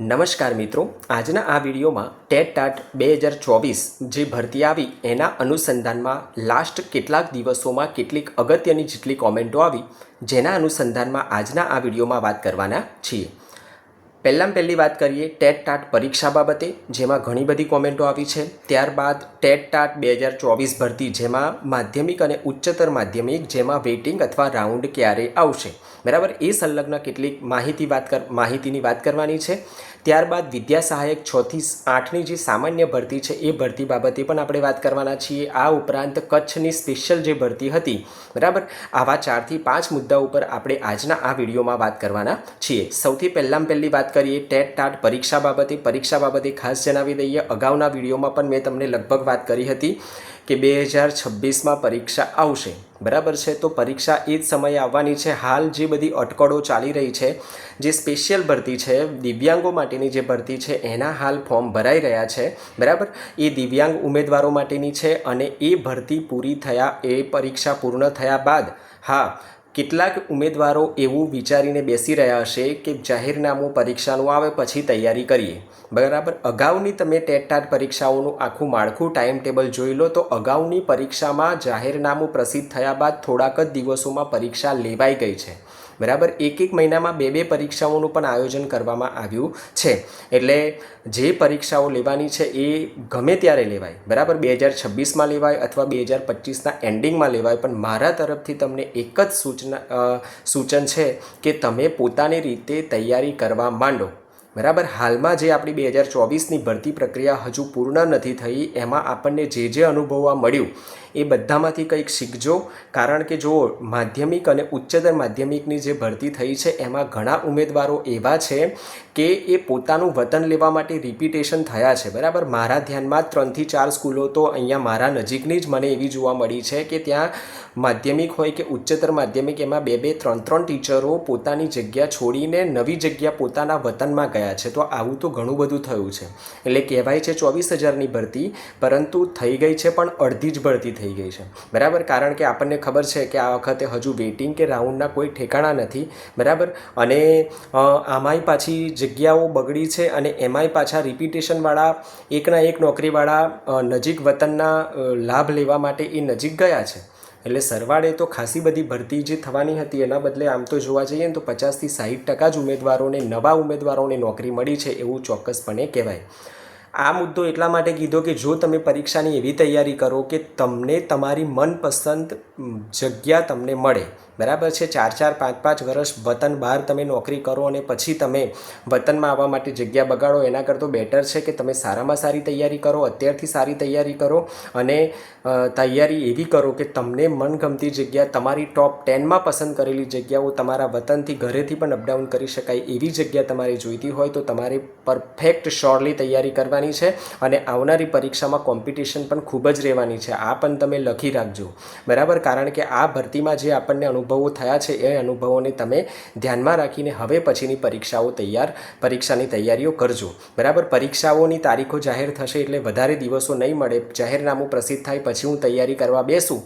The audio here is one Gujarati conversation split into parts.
નમસ્કાર મિત્રો, આજના આ વિડીયોમાં ટેટ ટાટ બે હજાર ચોવીસ જે ભરતી આવી એના અનુસંધાનમાં લાસ્ટ કેટલાક દિવસોમાં કેટલીક અગત્યની જેટલી કોમેન્ટો આવી, જેના અનુસંધાનમાં આજના આ વિડીયોમાં વાત કરવાના છીએ. પહેલાં પહેલી વાત કરીએ ટેટ ટાટ પરીક્ષા બાબતે, જેમાં ઘણી બધી કોમેન્ટો આવી છે. ત્યારબાદ ટેટ ટાટ બે હજાર ચોવીસ ભરતી, જેમાં માધ્યમિક અને ઉચ્ચતર માધ્યમિક, જેમાં વેઇટિંગ અથવા રાઉન્ડ ક્યારે આવશે. બરાબર, એ સંલગ્ન કેટલીક માહિતી વાત કર, માહિતીની વાત કરવાની છે. ત્યારબાદ વિદ્યા સહાયક છથી આઠની જે સામાન્ય ભરતી છે, એ ભરતી બાબતે પણ આપણે વાત કરવાના છીએ. આ ઉપરાંત કચ્છની સ્પેશિયલ જે ભરતી હતી, બરાબર? આવા ચારથી પાંચ મુદ્દા ઉપર આપણે આજના આ વિડીયોમાં વાત કરવાના છીએ. સૌથી પહેલાં પહેલી વાત કરીએ, ટેટ ટાટ પરીક્ષા બાબતે. પરીક્ષા બાબતે ખાસ જણાવી દઈએ, અગાઉના વિડીયોમાં પણ મેં તમને લગભગ વાત કરી હતી કે બે હજાર છવ્વીસમાં પરીક્ષા આવશે. બરાબર છે? તો પરીક્ષા એ જ સમયે આવવાની છે. હાલ જે બધી અટકળો ચાલી રહી છે, જે સ્પેશિયલ ભરતી છે, દિવ્યાંગો માટેની જે ભરતી છે, એના હાલ ફોર્મ ભરાઈ રહ્યા છે. બરાબર? એ દિવ્યાંગ ઉમેદવારો માટેની છે અને એ ભરતી પૂરી થયા, એ પરીક્ષા પૂર્ણ થયા બાદ, હા કેટલાક ઉમેદવારો એવું વિચારીને બેસી રહ્યા હશે કે જાહેરનામું પરીક્ષાનું આવે પછી તૈયારી કરીએ. બરાબર, અગાઉની તમે ટેટ ટાટ પરીક્ષાઓનું આખું માળખું ટાઈમ ટેબલ જોઈ લો, તો અગાઉની પરીક્ષામાં જાહેરનામું પ્રસિદ્ધ થયા બાદ થોડાક જ દિવસોમાં પરીક્ષા લેવાઈ ગઈ છે. બરાબર? એક એક મહિનામાં બે બે પરીક્ષાઓનું પણ આયોજન કરવામાં આવ્યું છે. એટલે જે પરીક્ષાઓ લેવાની છે એ ગમે ત્યારે લેવાય. બરાબર? બે હજાર છવ્વીસમાં લેવાય અથવા બે હજાર પચીસના એન્ડિંગમાં લેવાય, પણ મારા તરફથી તમને એક જ સૂચના સૂચન છે કે તમે પોતાની રીતે તૈયારી કરવા માંડો. બરાબર? હાલમાં જે આપણી બે હજાર ચોવીસની ભરતી પ્રક્રિયા હજુ પૂર્ણ નથી થઈ, એમાં આપણને જે જે અનુભવવા મળ્યું, એ બધામાંથી કંઈક શીખજો. કારણ કે જો માધ્યમિક અને ઉચ્ચતર માધ્યમિકની જે ભરતી થઈ છે, એમાં ઘણા ઉમેદવારો એવા છે કે એ પોતાનું વતન લેવા માટે રિપીટેશન થયા છે. બરાબર? મારા ધ્યાનમાં ત્રણથી ચાર સ્કૂલો તો અહીંયા મારા નજીકની જ મને એવી જોવા મળી છે કે ત્યાં માધ્યમિક હોય કે ઉચ્ચતર માધ્યમિક, એમાં બે બે, ત્રણ ત્રણ ટીચરો પોતાની જગ્યા છોડીને નવી જગ્યા પોતાના વતનમાં ગયા છે. તો આવું તો ઘણું બધું થયું છે. એટલે કહેવાય છે ચોવીસ હજારની ભરતી, પરંતુ થઈ ગઈ છે પણ અડધી જ ભરતી થઈ ગઈ છે. બરાબર? કારણ કે આપણને ખબર છે કે આ વખતે હજુ વેઇટિંગ કે રાઉન્ડના કોઈ ઠેકાણા નથી. બરાબર? અને આમાંય પાછી જગ્યાઓ બગડી છે અને એમાંય પાછા રિપીટેશનવાળા એકના એક નોકરીવાળા નજીક વતનના લાભ લેવા માટે એ નજીક ગયા છે. એટલે સરવાળે તો ખાસી બધી ભરતી જે થવાની હતી એના બદલે આમ તો જોવા જઈએ ને તો પચાસથી સાહીઠ ટકા જ ઉમેદવારોને, નવા ઉમેદવારોને નોકરી મળી છે એવું ચોક્કસપણે કહેવાય. આ મુદ્દો એટલા માટે કીધો કે જો તમે પરીક્ષાની એવી તૈયારી કરો કે તમને તમારી મનપસંદ જગ્યા તમને મળે. બરાબર છે? ચાર ચાર, પાંચ પાંચ વર્ષ વતન બહાર તમે નોકરી કરો અને પછી તમે વતનમાં આવવા માટે જગ્યા બગાડો, એના કરતાં બેટર છે કે તમે સારામાં સારી તૈયારી કરો, અત્યારથી સારી તૈયારી કરો અને તૈયારી એવી કરો કે તમને મનગમતી જગ્યા, તમારી ટોપ ટેનમાં પસંદ કરેલી જગ્યાઓ, તમારા વતનથી ઘરેથી પણ અપડાઉન કરી શકાય એવી જગ્યા તમારે જોઈતી હોય તો તમારે પરફેક્ટ, શ્યોરલી તૈયારી કરવાની છે અને આવનારી પરીક્ષામાં કોમ્પિટિશન પણ ખૂબ જ રહેવાની છે. આ પણ તમે લખી રાખજો. બરાબર? કારણ કે આ ભરતીમાં જે આપણને અનુભવો થયા છે, એ અનુભવોને તમે ધ્યાનમાં રાખીને હવે પછીની પરીક્ષાઓ તૈયાર, પરીક્ષાની તૈયારીઓ કરજો. બરાબર? પરીક્ષાઓની તારીખો જાહેર થશે એટલે વધારે દિવસો નહીં મળે. જાહેરનામું પ્રસિદ્ધ થાય, પછી હું તૈયારી કરવા બેસું.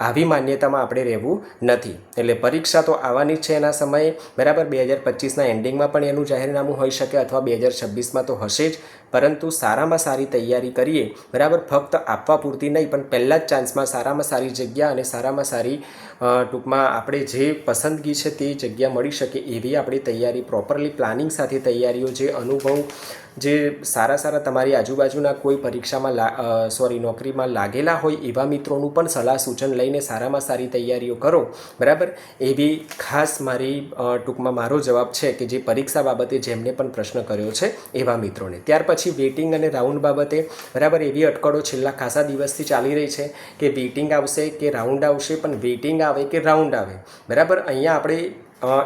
આવી માન્યતામાં આપણે રહેવું નથી. એટલે પરીક્ષા તો આવવાની જ છે એના સમયે. બરાબર, બે હજાર પચીસના એન્ડિંગમાં પણ એનું જાહેરનામું હોઈ શકે અથવા બે હજાર છવ્વીસમાં તો હશે જ. પરંતુ સારામાં સારી તૈયારી કરીએ. બરાબર, ફક્ત આપવા પૂરતી નહીં, પણ પહેલાં જ ચાન્સમાં સારામાં સારી જગ્યા અને સારામાં સારી ટૂંકમાં આપણે જે પસંદગી છે તે જગ્યા મળી શકે એવી આપણી તૈયારી પ્રોપરલી પ્લાનિંગ સાથે તૈયારીઓ, જે અનુભવ, જે સારા સારા તમારી આજુબાજુના કોઈ પરીક્ષામાં લા સોરી નોકરીમાં લાગેલા હોય એવા મિત્રોનું પણ સલાહ સૂચન લઈને સારામાં સારી તૈયારીઓ કરો. બરાબર? એવી ખાસ મારી ટૂંકમાં મારો જવાબ છે કે જે પરીક્ષા બાબતે જેમને પણ પ્રશ્ન કર્યો છે એવા મિત્રોને. ત્યાર પછી વેઇટિંગ અને રાઉન્ડ બાબતે, બરાબર, એવી અટકળો છેલ્લા ખાસા દિવસથી ચાલી રહી છે કે વેઇટિંગ આવશે કે રાઉન્ડ આવશે, પણ વેઇટિંગ આવે કે રાઉન્ડ આવે. બરાબર? અહીંયા આપણે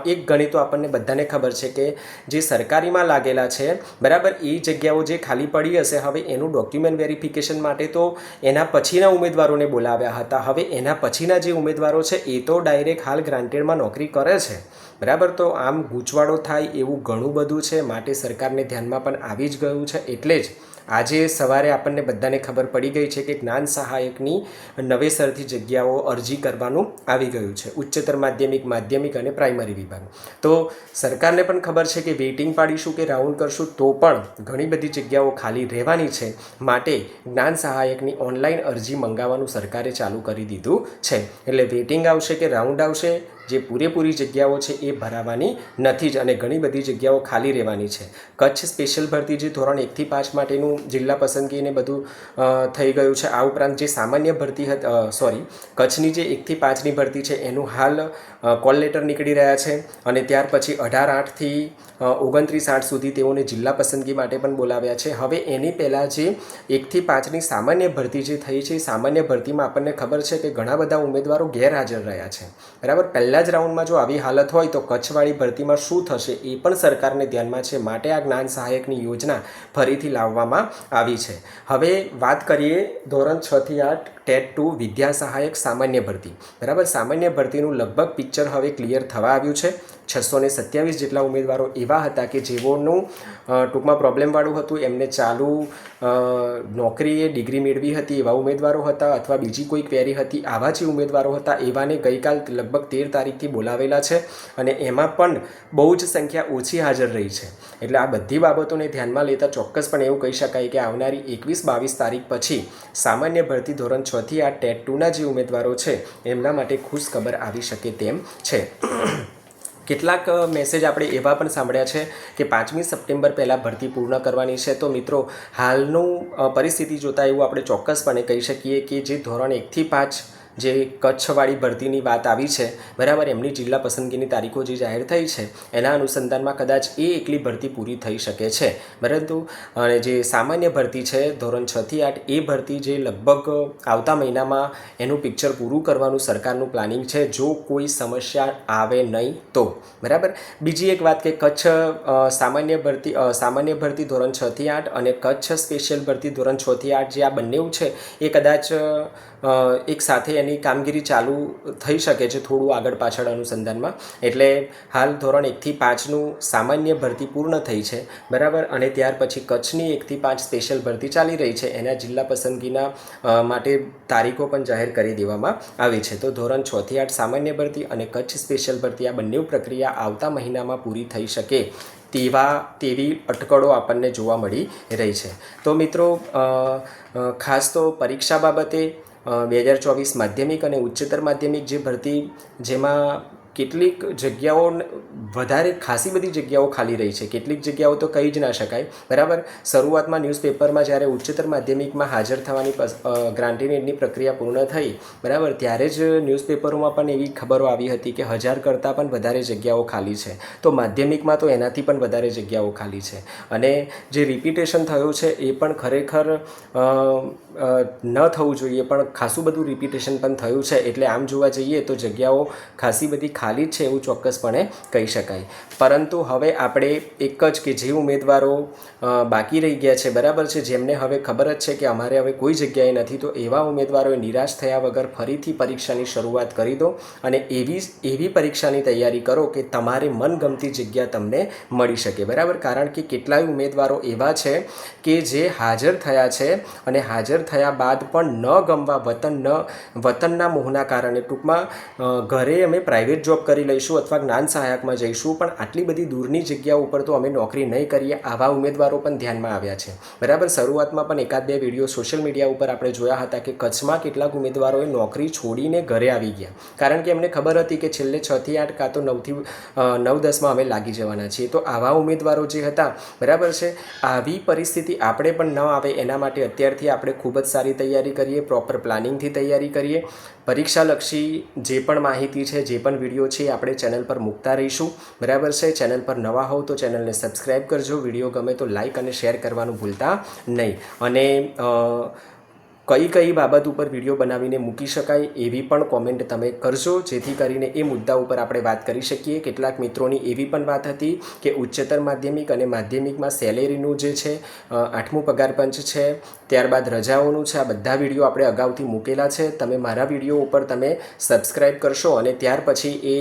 એક ગણિતો આપણને બધાને ખબર છે કે જે સરકારીમાં લાગેલા છે, બરાબર? એ જગ્યાઓ જે ખાલી પડી હશે, હવે એનું ડોક્યુમેન્ટ વેરિફિકેશન માટે તો એના પછીના ઉમેદવારોને બોલાવ્યા હતા. હવે એના પછીના જે ઉમેદવારો છે, એ તો ડાયરેક્ટ હાલ ગ્રાન્ટેડમાં નોકરી કરે છે. બરાબર? તો આમ ગૂંચવાડો થાય એવું ઘણું બધું છે. માટે સરકારને ધ્યાનમાં પણ આવી જ ગયું છે. એટલે જ આજે સવારે આપણને બધાને ખબર પડી ગઈ છે કે જ્ઞાન સહાયકની નવેસરથી જગ્યાઓ અરજી કરવાનું આવી ગયું છે. ઉચ્ચતર માધ્યમિક માધ્યમિક અને પ્રાઇમરી વિભાગ. તો સરકારને પણ ખબર છે કે વેઇટિંગ પાડીશું કે રાઉન્ડ કરશું તો પણ ઘણી બધી જગ્યાઓ ખાલી રહેવાની છે. માટે જ્ઞાન સહાયકની ઓનલાઈન અરજી મંગાવવાનું સરકારે ચાલુ કરી દીધું છે. એટલે વેઇટિંગ આવશે કે રાઉન્ડ આવશે? જે પૂરેપૂરી જગ્યાઓ છે એ ભરાવાની નથી જ અને ઘણી બધી જગ્યાઓ ખાલી રહેવાની છે. કચ્છ સ્પેશિયલ ભરતી જે ધોરણ એકથી પાંચ માટેનું જિલ્લા પસંદગીને બધું થઈ ગયું છે, આ ઉપરાંત જે સામાન્ય ભરતી સોરી કચ્છની જે એકથી પાંચની ભરતી છે એનું હાલ કોલ લેટર નીકળી રહ્યા છે અને ત્યાર પછી અઢાર આઠથી ઓગણત્રીસ આઠ સુધી તેઓને જિલ્લા પસંદગી માટે પણ બોલાવ્યા છે. હવે એની પહેલાં જે એકથી પાંચની સામાન્ય ભરતી જે થઈ છે સામાન્ય ભરતીમાં આપણને ખબર છે કે ઘણા બધા ઉમેદવારો ગેરહાજર રહ્યા છે. બરાબર? પહેલા જ રાઉન્ડમાં જો આવી હાલત હોય તો કચ્છવાળી ભરતીમાં શું થશે એ પણ સરકારને ધ્યાનમાં છે. માટે આ જ્ઞાન સહાયકની યોજના ફરીથી લાવવામાં આવી છે. હવે વાત કરીએ ધોરણ છથી આઠ ટેટ ટુ વિદ્યા સહાયક સામાન્ય ભરતી. બરાબર? સામાન્ય ભરતીનું લગભગ પિક્ચર હવે ક્લિયર થવા આવ્યું છે. છસો ને સત્યાવીસ જેટલા ઉમેદવારો એવા હતા કે જેઓનું ટૂંકમાં પ્રોબ્લેમવાળું હતું. એમને ચાલુ નોકરીએ ડિગ્રી મેળવી હતી એવા ઉમેદવારો હતા અથવા બીજી કોઈ ક્વેરી હતી આવા જે ઉમેદવારો હતા એવાને ગઈકાલ લગભગ તેર તારીખથી બોલાવેલા છે અને એમાં પણ બહુ જ સંખ્યા ઓછી હાજર રહી છે. એટલે આ બધી બાબતોને ધ્યાનમાં લેતા ચોક્કસપણે એવું કહી શકાય કે આવનારી એકવીસ બાવીસ તારીખ પછી સામાન્ય ભરતી ધોરણ છથી આ ટેટ ટુના જે ઉમેદવારો છે, એમના માટે ખુશ ખબર આવી શકે તેમ છે. કેટલાક મેસેજ આપણે એવા પણ સાંભળ્યા છે કે પાંચમી સપ્ટેમ્બર પહેલાં ભરતી પૂર્ણ કરવાની છે. તો મિત્રો, હાલનું પરિસ્થિતિ જોતાં એવું આપણે ચોક્કસપણે કહી શકીએ કે જે ધોરણ એકથી પાંચ જે કચ્છવાળી ભરતીની વાત આવી છે, બરાબર, એમની જિલ્લા પસંદગીની તારીખો જે જાહેર થઈ છે, એના અનુસંધાનમાં કદાચ એ એકલી ભરતી પૂરી થઈ શકે છે. પરંતુ જે સામાન્ય ભરતી છે, ધોરણ છથી આઠ, એ ભરતી જે લગભગ આવતા મહિનામાં એનું પિક્ચર પૂરું કરવાનું સરકારનું પ્લાનિંગ છે, જો કોઈ સમસ્યા આવે નહીં તો, બરાબર? બીજી એક વાત કે કચ્છ સામાન્ય ભરતી સામાન્ય ભરતી ધોરણ છથી આઠ અને કચ્છ સ્પેશિયલ ભરતી ધોરણ છથી આઠ જે આ બંને છે, એ કદાચ એક સાથે એની કામગીરી ચાલુ થઈ શકે છે થોડું આગળ પાછળ અનુસંધાનમાં. એટલે હાલ ધોરણ એકથી પાંચનું સામાન્ય ભરતી પૂર્ણ થઈ છે, બરાબર? અને ત્યાર પછી કચ્છની એકથી પાંચ સ્પેશિયલ ભરતી ચાલી રહી છે. એના જિલ્લા પસંદગીના માટે તારીખો પણ જાહેર કરી દેવામાં આવી છે. તો ધોરણ છથી આઠ સામાન્ય ભરતી અને કચ્છ સ્પેશિયલ ભરતી આ બંને પ્રક્રિયા આવતા મહિનામાં પૂરી થઈ શકે તેવા, તેવી અટકળો આપણને જોવા મળી રહી છે. તો મિત્રો ખાસ તો પરીક્ષા બાબતે બે હજાર ચોવીસ માધ્યમિક અને ઉચ્ચતર માધ્યમિક જે ભરતી જેમાં કેટલીક જગ્યાઓ વધારે ખાસી બધી જગ્યાઓ ખાલી રહી છે. કેટલીક જગ્યાઓ તો કહી જ ના શકાય. બરાબર? શરૂઆતમાં ન્યૂઝપેપરમાં જ્યારે ઉચ્ચતર માધ્યમિકમાં હાજર થવાની ગ્રાન્ટીનેડની પ્રક્રિયા પૂર્ણ થઈ, બરાબર? ત્યારે જ ન્યૂઝપેપરોમાં પણ એવી ખબરો આવી હતી કે હજાર કરતાં પણ વધારે જગ્યાઓ ખાલી છે. તો માધ્યમિકમાં તો એનાથી પણ વધારે જગ્યાઓ ખાલી છે. અને જે રિપીટેશન થયું છે એ પણ ખરેખર ન થવું જોઈએ, પણ ખાસું બધું રિપીટેશન પણ થયું છે. એટલે આમ જોવા જઈએ તો જગ્યાઓ ખાસી બધી ખાલી છે એવું ચોક્કસપણે કહી શકાય. પરંતુ હવે આપણે એક જ કે જે ઉમેદવારો બાકી રહી ગયા છે, બરાબર છે? જેમને હવે ખબર જ છે કે અમારે હવે કોઈ જગ્યાએ નથી, તો એવા ઉમેદવારોએ નિરાશ થયા વગર ફરીથી પરીક્ષાની શરૂઆત કરી દો અને એવી એવી પરીક્ષાની તૈયારી કરો કે તમારે મનગમતી જગ્યા તમને મળી શકે. બરાબર? કારણ કે કેટલાય ઉમેદવારો એવા છે કે જે હાજર થયા છે અને હાજર થયા બાદ પણ ન ગમવા વતન ન, વતનના મોહના કારણે ટૂંકમાં ઘરે અમે પ્રાઇવેટ જોબ કરી લઈશું અથવા જ્ઞાન સહાયકમાં જઈશું, પણ આટલી બધી દૂરની જગ્યા ઉપર તો અમે નોકરી નહીં કરીએ આવા ઉમેદવારો પણ ધ્યાનમાં આવ્યા છે. બરાબર? શરૂઆતમાં પણ એકાદ બે વીડિયો સોશિયલ મીડિયા ઉપર આપણે જોયા હતા કે કચ્છમાં કેટલાક ઉમેદવારોએ નોકરી છોડીને ઘરે આવી ગયા. કારણ કે એમને ખબર હતી કે છેલ્લે છથી આઠ કાં તો નવથી નવ દસમાં અમે લાગી જવાના છીએ. તો આવા ઉમેદવારો જે હતા, બરાબર છે? આવી પરિસ્થિતિ આપણે પણ ન આવે એના માટે અત્યારથી આપણે ખૂબ જ સારી તૈયારી કરીએ પ્રોપર પ્લાનિંગથી તૈયારી કરીએ. પરીક્ષાલક્ષી જે પણ માહિતી છે, જે પણ વીડિયો છે એ આપણે ચેનલ પર મૂકતા રહીશું. બરાબર છે? ચેનલ પર નવા હોવ તો ચેનલને સબસ્ક્રાઈબ કરજો. વીડિયો ગમે તો લાઇક અને શેર કરવાનું ભૂલતા નહીં. અને કઈ કઈ બાબત ઉપર વીડિયો બનાવીને મૂકી શકાય એવી પણ કોમેન્ટ તમે કરજો. જેથી કરીને એ મુદ્દા ઉપર આપણે વાત કરી શકીએ. કેટલાક મિત્રોની એવી પણ વાત હતી કે ઉચ્ચતર માધ્યમિક અને માધ્યમિકમાં સેલેરીનું જે છે આઠમું પગાર પંચ છે, ત્યારબાદ રજાઓનું છે, આ બધા વીડિયો આપણે અગાઉથી મૂકેલા છે. તમે મારા વીડિયો ઉપર તમે સબસ્ક્રાઈબ કરશો અને ત્યાર પછી એ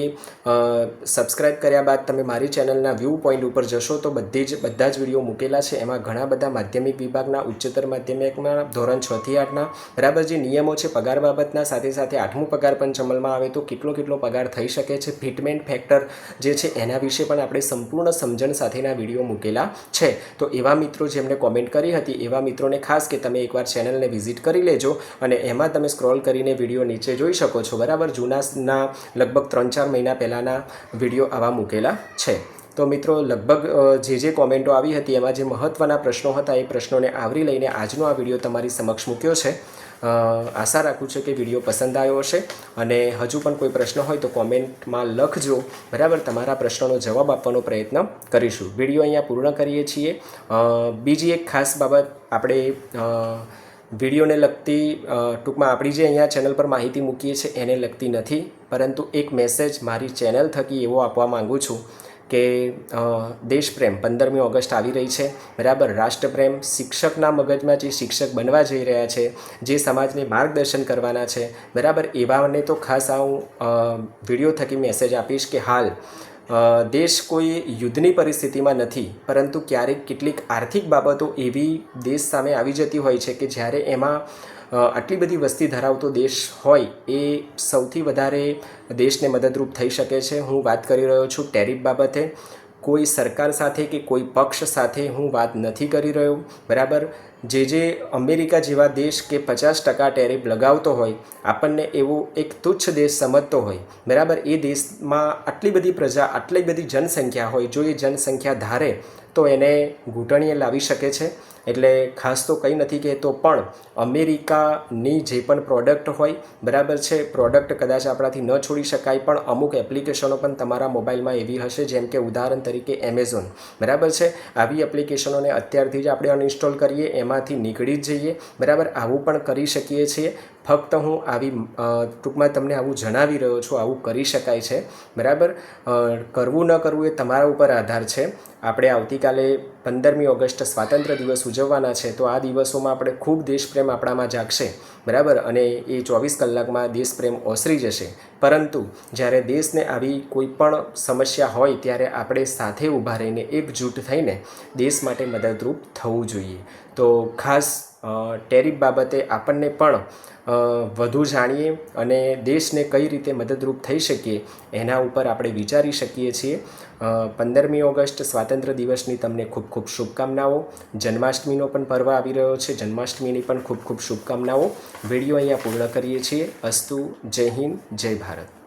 સબસ્ક્રાઈબ કર્યા બાદ તમે મારી ચેનલના વ્યૂ પોઈન્ટ ઉપર જશો તો બધી જ, બધા જ વીડિયો મૂકેલા છે. એમાં ઘણા બધા માધ્યમિક વિભાગના, ઉચ્ચતર માધ્યમિકમાં ધોરણ છથી થી આઠના બરાબર જે નિયમો છે પગાર બાબતના, સાથે સાથે આઠમું પગાર પંચ અમલમાં આવે તો કેટલો કેટલો પગાર થઈ શકે છે? ફિટમેન્ટ ફેક્ટર જે છે એના વિશે પણ આપણે સંપૂર્ણ સમજણ સાથેના વીડિયો મૂકેલા છે. તો એવા મિત્રો જેમણે કોમેન્ટ કરી હતી, એવા મિત્રોને ખાસ કે તમે એકવાર ચેનલને વિઝિટ કરી લેજો અને એમાં તમે સ્ક્રોલ કરીને વીડિયો નીચે જોઈ શકો છો. બરાબર? જૂનાના લગભગ ત્રણ ચાર મહિના પહેલાંના વીડિયો આવા મૂકેલા છે. તો મિત્રો, લગભગ જે જે કોમેન્ટો આવી હતી, એમાં જે મહત્ત્વના પ્રશ્નો હતા, એ પ્રશ્નોને આવરી લઈને આજનો આ વીડિયો તમારી સમક્ષ મૂક્યો છે. આશા રાખું છું કે વીડિયો પસંદ આવ્યો હશે અને હજુ પણ કોઈ પ્રશ્ન હોય તો કોમેન્ટમાં લખજો. બરાબર, તમારા પ્રશ્નોનો જવાબ આપવાનો પ્રયત્ન કરીશું. વીડિયો અહીંયા પૂર્ણ કરીએ છીએ. બીજી એક ખાસ બાબત આપણે વિડીયોને લગતી ટૂંકમાં આપણી જે અહીંયા ચેનલ પર માહિતી મૂકીએ છીએ, એને લગતી નથી. પરંતુ એક મેસેજ મારી ચેનલ થકી એવો આપવા માંગુ છું. કે દેશપ્રેમ પંદરમી ઓગસ્ટ આવી રહી છે. બરાબર, રાષ્ટ્રપ્રેમ શિક્ષકના મગજમાં જે શિક્ષક બનવા જઈ રહ્યા છે, જે સમાજને માર્ગદર્શન કરવાના છે. બરાબર, એવાને તો ખાસ આ હું વીડિયો થકી મેસેજ આપીશ કે હાલ દેશ કોઈ યુદ્ધની પરિસ્થિતિમાં નથી, પરંતુ ક્યારેક કેટલીક આર્થિક બાબતો એવી દેશ સામે આવી જતી હોય છે કે જ્યારે એમાં આટલી બધી વસ્તી ધરાવતો દેશ હોય એ સૌથી વધારે દેશને મદદરૂપ થઈ શકે છે. હું વાત કરી રહ્યો છું ટેરિફ બાબતે. કોઈ સરકાર સાથે કે કોઈ પક્ષ સાથે હું વાત નથી કરી રહ્યો. બરાબર? જે જે અમેરિકા જેવા દેશ કે પચાસ ટકા ટેરિફ લગાવતો હોય, આપણને એવો એક તુચ્છ દેશ સમજતો હોય. બરાબર? એ દેશમાં આટલી બધી પ્રજા, આટલી બધી જનસંખ્યા હોય, જો એ જનસંખ્યા ધારે, તો એને ઘૂંટણીએ લાવી શકે છે. એટલે ખાસ તો કંઈ નથી કહેતો, પણ અમેરિકાની જે પણ પ્રોડક્ટ હોય, બરાબર છે? પ્રોડક્ટ કદાચ આપણાથી ન છોડી શકાય, પણ અમુક એપ્લિકેશનો પણ તમારા મોબાઈલમાં એવી હશે, જેમ કે ઉદાહરણ તરીકે એમેઝોન બરાબર છે? આવી એપ્લિકેશનોને અત્યારથી જ આપણે અનઇન્સ્ટોલ કરીએ એમાંથી નીકળી જ જઈએ. બરાબર? આવું પણ કરી શકીએ છીએ. ફક્ત હું આવી ટૂંકમાં તમને આવું જણાવી રહ્યો છું, આવું કરી શકાય છે. બરાબર? કરવું ન કરવું એ તમારા ઉપર આધાર છે. આપણે આવતીકાલે પંદરમી ઓગસ્ટ સ્વાતંત્ર્ય દિવસ ઉજવવાના છે, તો આ દિવસોમાં આપણે ખૂબ દેશપ્રેમ આપણામાં જાગશે. બરાબર? અને એ ચોવીસ કલાકમાં દેશપ્રેમ ઓસરી જશે. પરંતુ જ્યારે દેશને આવી કોઈ પણ સમસ્યા હોય, ત્યારે આપણે સાથે ઊભા રહીને એકજૂટ થઈને દેશ માટે મદદરૂપ થવું જોઈએ. તો ખાસ ટેરિફ બાબતે આપણને પણ વધુ જાણીએ અને દેશને કઈ રીતે મદદરૂપ થઈ શકીએ એના ઉપર આપણે વિચારી શકીએ છીએ. પંદરમી ઓગસ્ટ સ્વાતંત્ર્ય દિવસની તમને ખૂબ ખૂબ શુભકામનાઓ. જન્માષ્ટમીનો પણ પર્વ આવી રહ્યો છે. જન્માષ્ટમીની પણ ખૂબ ખૂબ શુભકામનાઓ. વીડિયો અહીંયા પૂર્ણ કરીએ છીએ. અસ્તુ, જય હિન્દ, જય ભારત.